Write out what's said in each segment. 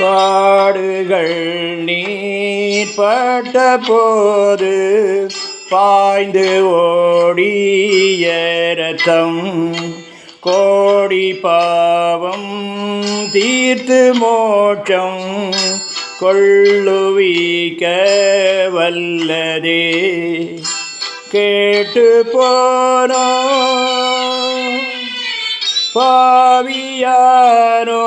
பாடுகள் நீர்பட்ட போது பாய்ந்து ஓடிய ரத்தம் கோடி பாவம் தீர்த்து மோட்சம் கொள்ளுவிக்க வல்லதே. கேட்டு போனோ பாவியானோ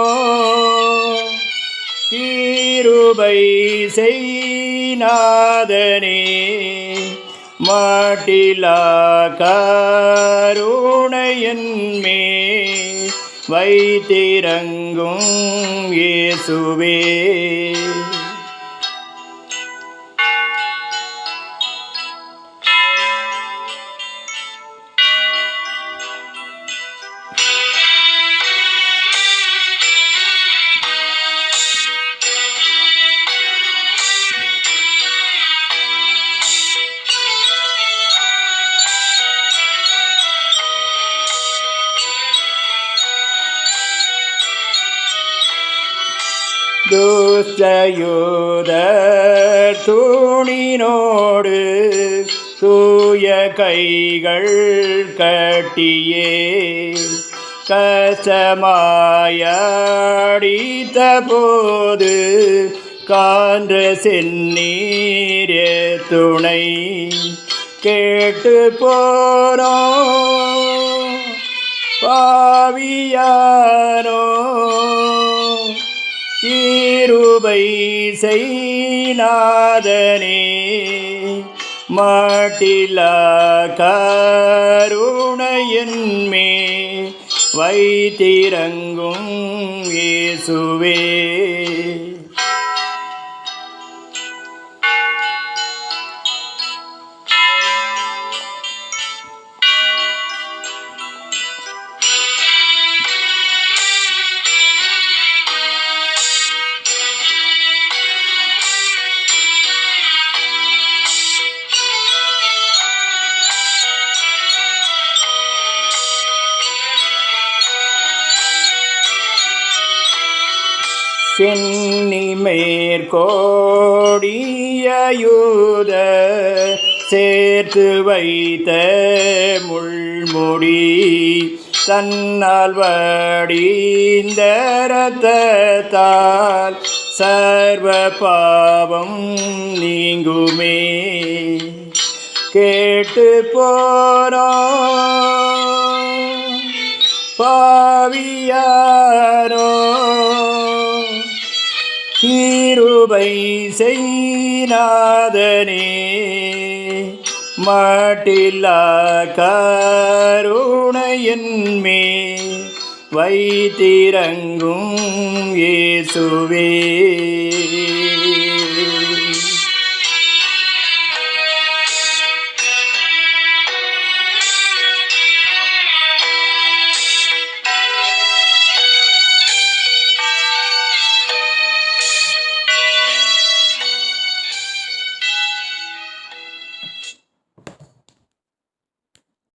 கிருபை செய்நாதனே. மாட்டிலா கருணையன் மே வைத்திரங்கும் இயேசுவே. துஷ்டயூதர் தூணினோடு தூய கைகள் கட்டியே கசமாயடித்த போது கான்ற செந்நீர துணை கேட்டு போனோ பாவியானோ கிருபை செய்நாதனே மாட்டிலா கருணையின்மே வைத்திரங்கும் இயேசுவே. சென்னிமேற்கோடியயூத சேர்த்து வைத்த முள்முடி தன்னால் வடிந்த ரத்தத்தால் சர்வ பாவம் நீங்குமே. கேட்டு போனோம் பாவியாரோ கிருபை செய்நாதனே மாட்டில்லா கருணையன் மே வைத்திரங்கும் இயேசுவே.